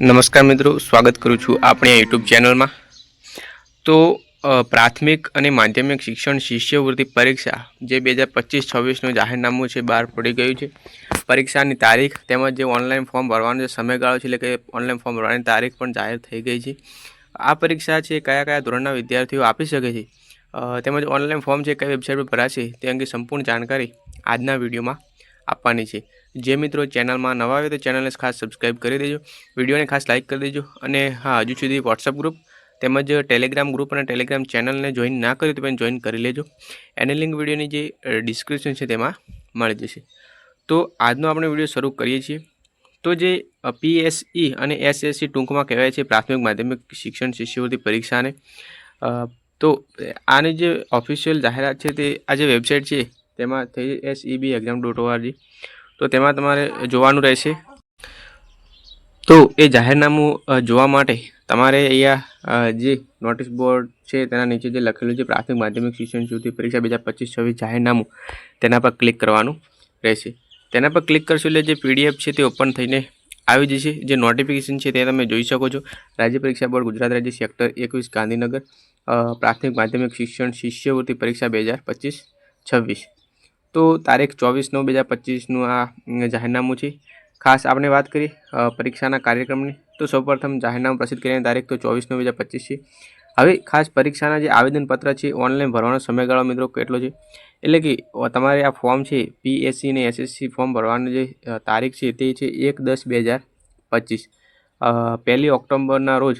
નમસ્કાર મિત્રો, સ્વાગત કરું છું આપણી યુટ્યુબ ચેનલમાં તો પ્રાથમિક અને માધ્યમિક શિક્ષણ શિષ્યવૃત્તિ પરીક્ષા જે બે હજાર પચીસ છવ્વીસનું જાહેરનામું છે, બહાર પડી ગયું છે. પરીક્ષાની તારીખ તેમજ જે ઓનલાઈન ફોર્મ ભરવાનો જે સમયગાળો છે, એટલે કે ઓનલાઈન ફોર્મ ભરવાની તારીખ પણ જાહેર થઈ ગઈ છે. આ પરીક્ષા છે, કયા કયા ધોરણના વિદ્યાર્થીઓ આપી શકે છે? તેમજ ઓનલાઈન ફોર્મ છે કઈ વેબસાઇટ પર ભરાશે, તે અંગે સંપૂર્ણ જાણકારી આજના વિડીયોમાં આપવાની છે. જે મિત્રો ચેનલમાં નવા આવે તો ચેનલને ખાસ સબસ્ક્રાઈબ કરી દેજો. વિડીયોને ખાસ લાઇક કરી દેજો. અને હા, હજુ સુધી વોટ્સઅપ ગ્રુપ તેમજ ટેલિગ્રામ ગ્રુપ અને ટેલિગ્રામ ચેનલને જોઈન ના કર્યું તો પણ જોઈન કરી લેજો. એની લિંક વિડીયોની જે ડિસ્ક્રિપ્શન છે તેમાં મળી જશે. તો આજનો આપણે વીડિયો શરૂ કરીએ છીએ. તો જે પીએસઈ અને એસએસસી ટૂંકમાં કહેવાય છે પ્રાથમિક માધ્યમિક શિક્ષણ શિષ્યવૃત્તિ પરીક્ષાને. તો આની જે ઓફિશિયલ જાહેરાત છે તે આ જે વેબસાઇટ છે. તેમાં થઈ એસઈબી એક્ઝામ ડોટ ઓઆરજી તો તેમાં તમારે જોવાનું રહેશે. તો એ જાહેરનામું જોવા માટે તમારે અહીંયા જે નોટિસ બોર્ડ છે તેના નીચે જે લખેલું છે પ્રાથમિક માધ્યમિક શિક્ષણ સુધી પરીક્ષા બે હજાર પચીસ છવ્વીસ જાહેરનામું, તેના પર ક્લિક કરવાનું રહેશે. તેના પર ક્લિક કરશો એટલે જે પીડીએફ છે તે ઓપન થઈને આવી જશે. જે નોટિફિકેશન છે તે તમે જોઈ શકો છો. રાજ્ય પરીક્ષા બોર્ડ, ગુજરાત રાજ્ય સેક્ટર એકવીસ, ગાંધીનગર પ્રાથમિક માધ્યમિક શિક્ષણ શિષ્યવૃત્તિ પરીક્ષા બે હજાર પચીસ છવ્વીસ. તો તારીખ ચોવીસ નવ બે હજાર પચીસનું આ જાહેરનામું છે. ખાસ આપણે વાત કરીએ પરીક્ષાના કાર્યક્રમની. તો સૌપ્રથમ જાહેરનામું પ્રસિદ્ધ કરીને તારીખ તો ચોવીસ નવ બે હજાર પચીસ છે. હવે ખાસ પરીક્ષાના જે આવેદનપત્ર છે, ઓનલાઈન ભરવાનો સમયગાળો મિત્રો કેટલો છે? એટલે કે તમારે આ ફોર્મ છે, પીએસસી અને એસએસસી ફોર્મ ભરવાની જે તારીખ છે તે છે એક દસ બે હજાર પચીસ. પહેલી ઓક્ટોબરના રોજ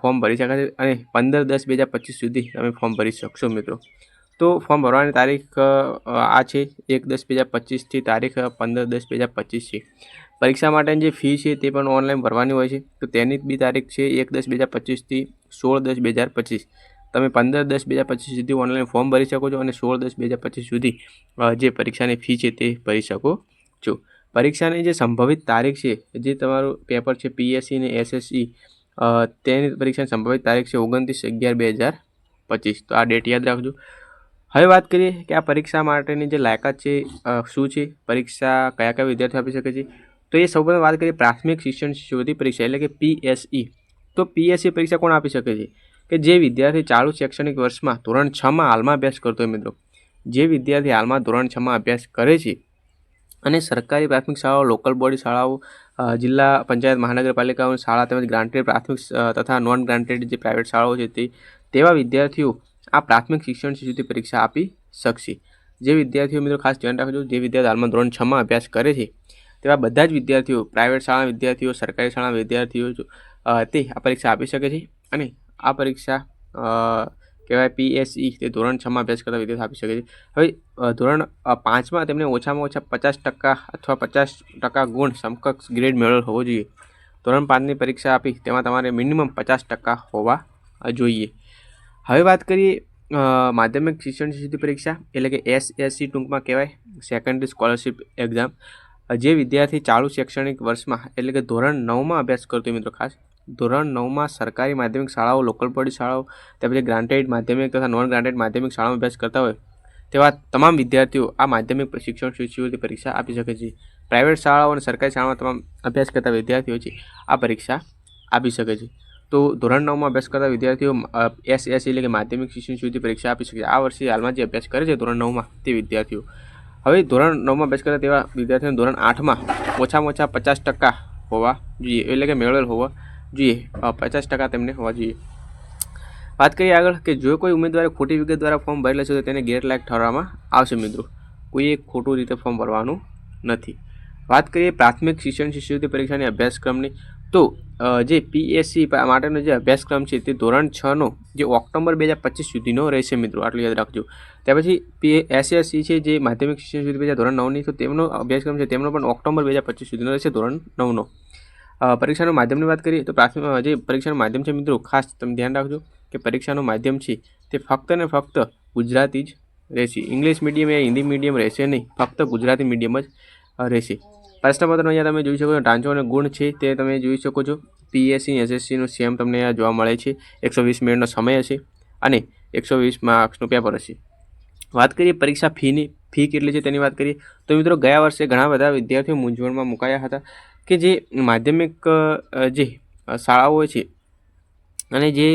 ફોર્મ ભરી શકાશે અને પંદર દસ બે હજાર પચીસ સુધી તમે ફોર્મ ભરી શકશો મિત્રો. તો ફોર્મ ભરવાની તારીખ આ છે, એક દસ બે હજાર પચીસથી તારીખ પંદર દસ બે હજાર પચીસ છે. પરીક્ષા માટેની જે ફી છે તે પણ ઓનલાઈન ભરવાની હોય છે. તો તેની બી તારીખ છે એક દસ બે હજાર પચીસથી સોળ દસ બે હજાર પચીસ. તમે પંદર દસ બે હજાર પચીસ સુધી ઓનલાઈન ફોર્મ ભરી શકો છો અને સોળ દસ બે હજાર પચીસ સુધી જે પરીક્ષાની ફી છે તે ભરી શકો છો. પરીક્ષાની જે સંભવિત તારીખ છે, જે તમારું પેપર છે પીએસસી ને એસએસસી તેની પરીક્ષાની સંભવિત તારીખ છે ઓગણત્રીસ અગિયાર બે હજાર પચીસ. તો આ ડેટ યાદ રાખજો. હવે વાત કરીએ કે આ પરીક્ષા માટેની જે લાયકાત છે શું છે? પરીક્ષા કયા કયા વિદ્યાર્થીઓ આપી શકે છે? તો એ સૌપ્રથમ વાત કરીએ પ્રાથમિક શિક્ષણ શોધી પરીક્ષા એટલે કે પીએસઈ તો પીએસસી પરીક્ષા કોણ આપી શકે છે? કે જે વિદ્યાર્થી ચાલુ શૈક્ષણિક વર્ષમાં ધોરણ છમાં હાલમાં અભ્યાસ કરતો હોય મિત્રો. જે વિદ્યાર્થી હાલમાં ધોરણ છમાં અભ્યાસ કરે છે અને સરકારી પ્રાથમિક શાળાઓ લોકલ બોડી શાળાઓ જિલ્લા પંચાયત મહાનગરપાલિકાઓની શાળા તેમજ ગ્રાન્ટેડ પ્રાથમિક તથા નોન ગ્રાન્ટેડ જે પ્રાઇવેટ શાળાઓ છે તે, તેવા વિદ્યાર્થીઓ આ પ્રાથમિક શિક્ષણ સુધી પરીક્ષા આપી શકશે. જે વિદ્યાર્થીઓ મિત્રો ખાસ ધ્યાન રાખજો, જે વિદ્યાર્થી હાલમાં ધોરણ છમાં અભ્યાસ કરે છે, તેવા બધા જ વિદ્યાર્થીઓ પ્રાઇવેટ શાળાના વિદ્યાર્થીઓ, સરકારી શાળાના વિદ્યાર્થીઓ તે આ પરીક્ષા આપી શકે છે અને આ પરીક્ષા કહેવાય પીએસઈ તે ધોરણ છમાં અભ્યાસ કરતા વિદ્યાર્થીઓ આપી શકે છે. હવે ધોરણ પાંચમાં તેમને ઓછામાં ઓછા પચાસ ટકા અથવા પચાસ ટકા ગુણ સમકક્ષ ગ્રેડ મેળવેલ હોવો જોઈએ. ધોરણ પાંચની પરીક્ષા આપી, તેમાં તમારે મિનિમમ પચાસ ટકા હોવા જોઈએ. હવે વાત કરીએ માધ્યમિક શિક્ષણ શિષ્યવૃત્તિ પરીક્ષા એટલે કે એસએસસી ટૂંકમાં કહેવાય સેકન્ડરી સ્કોલરશિપ એક્ઝામ જે વિદ્યાર્થી ચાલુ શૈક્ષણિક વર્ષમાં એટલે કે ધોરણ નવમાં અભ્યાસ કરતો મિત્રો ખાસ, ધોરણ નવમાં સરકારી માધ્યમિક શાળાઓ લોકલ બોડી શાળાઓ તેમજ ગ્રાન્ટેડ માધ્યમિક તથા નોન ગ્રાન્ટેડ માધ્યમિક શાળામાં અભ્યાસ કરતા હોય, તેવા તમામ વિદ્યાર્થીઓ આ માધ્યમિક શિક્ષણ શિષ્યવૃત્તિ પરીક્ષા આપી શકે છે. પ્રાઇવેટ શાળાઓ અને સરકારી શાળામાં તમામ અભ્યાસ કરતા વિદ્યાર્થીઓ છે, આ પરીક્ષા આપી શકે છે. તો ધોરણ નવમાં અભ્યાસ કરતા વિદ્યાર્થીઓ એસ એસ એટલે કે માધ્યમિક શિક્ષણ સુધી પરીક્ષા આપી શકે આ વર્ષે હાલમાં જે અભ્યાસ કરે છે ધોરણ નવમાં તે વિદ્યાર્થીઓ. હવે ધોરણ નવમાં અભ્યાસ કરતા તેવા વિદ્યાર્થીઓને ધોરણ આઠમાં ઓછામાં ઓછા પચાસ ટકા હોવા જોઈએ. એટલે કે મેળવેલ હોવા જોઈએ. પચાસ ટકા તેમને હોવા જોઈએ. વાત કરીએ આગળ કે જો કોઈ ઉમેદવારે ખોટી વિગત દ્વારા ફોર્મ ભરેલા છે તો તેને ગેરલાયક ઠરવામાં આવશે મિત્રો. કોઈએ ખોટું રીતે ફોર્મ ભરવાનું નથી. વાત કરીએ પ્રાથમિક શિક્ષણ શિષ્યવૃત્તિ પરીક્ષાની અભ્યાસક્રમની. તો જે પીએસસી માટેનો જે અભ્યાસક્રમ છે તે ધોરણ છનો જે ઓક્ટોબર બે હજાર પચીસ સુધીનો રહેશે મિત્રો, આટલું યાદ રાખજો. ત્યાર પછી પી એસએસસી છે જે માધ્યમિક શિક્ષણ સુધી બે હજાર ધોરણ નવની, તો તેમનો અભ્યાસક્રમ છે તેમનો પણ ઓક્ટોબર બે હજાર પચીસ સુધીનો રહેશે ધોરણ નવનો. પરીક્ષાનું માધ્યમની વાત કરીએ તો પ્રાથમિક જે પરીક્ષાનું માધ્યમ છે મિત્રો, ખાસ તમે ધ્યાન રાખજો કે પરીક્ષાનું માધ્યમ છે તે ફક્ત ને ફક્ત ગુજરાતી જ રહેશે. ઇંગ્લિશ મીડિયમ યા હિન્દી મીડિયમ રહેશે નહીં, ફક્ત ગુજરાતી મીડિયમ જ રહેશે. પ્રશ્નપત્રનો અહીંયા તમે જોઈ શકો છો ઢાંચો અને ગુણ છે તે તમે જોઈ શકો છો. પીએસસી એસએસસીનું સેમ તમને અહીંયા જોવા મળે છે. એકસો વીસ મિનિટનો સમય હશે અને એકસો વીસ માર્ક્સનું પેપર હશે. વાત કરીએ પરીક્ષા ફીની ફી કેટલી છે તેની વાત કરીએ, તો મિત્રો ગયા વર્ષે ઘણા બધા વિદ્યાર્થીઓ મૂંઝવણમાં મુકાયા હતા કે જે માધ્યમિક જે શાળાઓ છે અને જે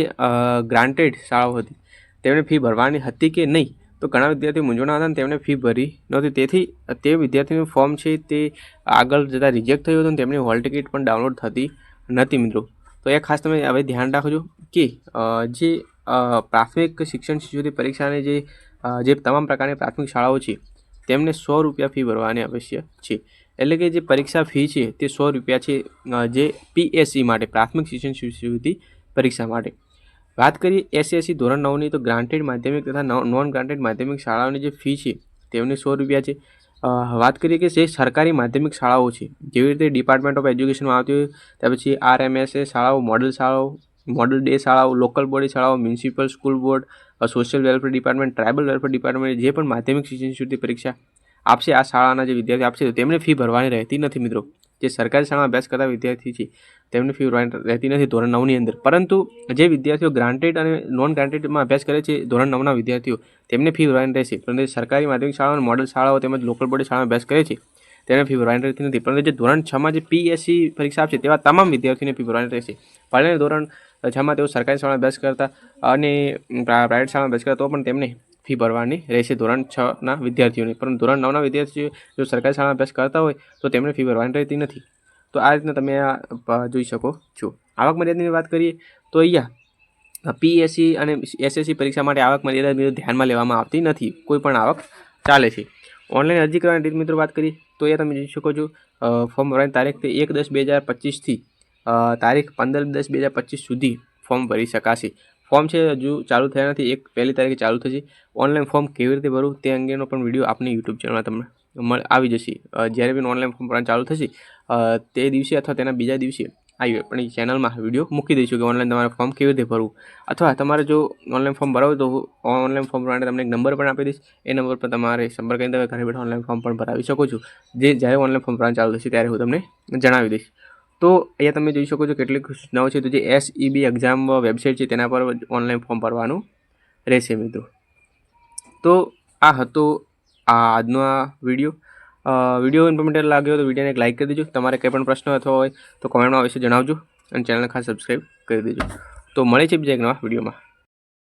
ગ્રાન્ટેડ શાળાઓ હતી તેમણે ફી ભરવાની હતી કે નહીં? તો ઘણા વિદ્યાર્થીઓ મૂંઝવણમાં હતા અને તેમણે ફી ભરી નહોતી. તેથી તે વિદ્યાર્થીનું ફોર્મ છે તે આગળ જતાં રિજેક્ટ થયું હતું અને તેમની હોલ ટિકિટ પણ ડાઉનલોડ થતી નથી મિત્રો. તો એ ખાસ તમે હવે ધ્યાન રાખજો કે જે પ્રાથમિક શિક્ષણ શિષ્યવૃત્તિ પરીક્ષાની જે જે તમામ પ્રકારની પ્રાથમિક શાળાઓ છે, તેમને સો રૂપિયા ફી ભરવાની આવશ્યક છે. એટલે કે જે પરીક્ષા ફી છે તે સો રૂપિયા છે જે પીએસસી માટે, પ્રાથમિક શિક્ષણ શિષ્યવૃત્તિ પરીક્ષા માટે. વાત કરીએ એસએસસી ધોરણ નવની, તો ગ્રાન્ટેડ માધ્યમિક તથા નોન ગ્રાન્ટેડ માધ્યમિક શાળાઓની જે ફી છે, તેમની સો રૂપિયા છે. વાત કરીએ કે જે સરકારી માધ્યમિક શાળાઓ છે, જેવી રીતે ડિપાર્ટમેન્ટ ઓફ એજ્યુકેશનમાં આવતી હોય, ત્યાર પછી આરએમએસએ શાળાઓ મોડલ શાળાઓ મોડલ ડે શાળાઓ લોકલ બોડી શાળાઓ municipal school board social welfare department tribal welfare department જે પણ માધ્યમિક શિક્ષણ સુધી પરીક્ષા આપશે, આ શાળાના જે વિદ્યાર્થી આપશે તેમને ફી ભરવાની રહેતી નથી મિત્રો. જે સરકારી શાળામાં અભ્યાસ કરતા વિદ્યાર્થી છે, તેમની ફી રહેતી નથી ધોરણ નવની અંદર. પરંતુ જે વિદ્યાર્થીઓ ગ્રાન્ટેડ અને નોન ગ્રાન્ટેડમાં અભ્યાસ કરે છે, ધોરણ નવના વિદ્યાર્થીઓ, તેમને ફી ભરવાની રહેશે. પરંતુ સરકારી માધ્યમિક શાળાઓ અને મોડલ શાળાઓ તેમજ લોકલ બોર્ડ શાળામાં અભ્યાસ કરે છે તેને ફી ભરવાની રહેતી નથી. પરંતુ જે ધોરણ છમાં જે પીએસસી પરીક્ષા આપશે, તેવા તમામ વિદ્યાર્થીઓને ફી ભરવાની રહેશે. ભલે ધોરણ છમાં તેઓ સરકારી શાળામાં અભ્યાસ કરતા અને પ્રાઇવેટ શાળામાં અભ્યાસ કરતા, તો પણ તેમને ફી ભરવાની રહેશે ધોરણ છના વિદ્યાર્થીઓને. પરંતુ ધોરણ નવના વિદ્યાર્થીઓ જો સરકારી શાળામાં અભ્યાસ કરતા હોય, તો તેમને ફી ભરવાની રહેતી નથી. તો આ રીતના તમે જોઈ શકો છો. આવક મર્યાદાની વાત કરીએ, તો અહીંયા પીએસસી અને એસએસસી પરીક્ષા માટે આવક મર્યાદા ધ્યાનમાં લેવામાં આવતી નથી. કોઈ પણ આવક ચાલે છે. ઓનલાઈન અરજી કરવાની રીત મિત્રો વાત કરીએ, તો એ તમે જોઈ શકો છો ફોર્મ ભરવાની તારીખ તે એક દસ બે હજાર પચીસથી તારીખ પંદર દસ બે હજાર પચીસ સુધી ફોર્મ ભરી શકાશે. ફોર્મ છે, હજુ ચાલુ થયા નથી, એક પહેલી તારીખે ચાલુ થશે. ઓનલાઈન ફોર્મ કેવી રીતે ભરવું તે અંગેનો પણ વીડિયો આપની યુટ્યુબ ચેનલમાં તમને મળ, આવી જશે. જ્યારે પણ ઓનલાઈન ફોર્મ ભરવાનું ચાલુ થશે તે દિવસે અથવા તેના બીજા દિવસે આવી આપણી ચેનલમાં વીડિયો મૂકી દઈશું કે ઓનલાઈન તમારે ફોર્મ કેવી રીતે ભરવું. અથવા તમારે જો ઓનલાઈન ફોર્મ ભરાવું તો ઓનલાઈન ફોર્મ ભરવા માટે તમને એક નંબર પણ આપી દઈશ. એ નંબર પર તમારે સંપર્ક કરીને તમે ઘરે બેઠા ઓનલાઈન ફોર્મ પણ ભરાવી શકો છો. જે જ્યારે ઓનલાઈન ફોર્મ ભરવાનું ચાલુ થશે ત્યારે હું તમને જણાવી દઈશ. તો અહીંયા તમે જોઈ શકો છો કેટલીક સૂચનાઓ છે. તો જે એસઈબી એક્ઝામ વેબસાઇટ છે તેના પર ઓનલાઈન ફોર્મ ભરવાનું રહેશે મિત્રો. તો આ હતો આ આજનો આ વીડિયો વીડિયો ઇન્ફોર્મેટિવ લાગ્યો તો વિડીયોને એક લાઇક કરી દેજો. તમારે કંઈ પણ પ્રશ્ન અથવા હોય તો કોમેન્ટમાં વિશે જણાવજો અને ચેનલને ખાસ સબસ્ક્રાઈબ કરી દેજો. તો મળે છે બીજા એક નવા વિડીયોમાં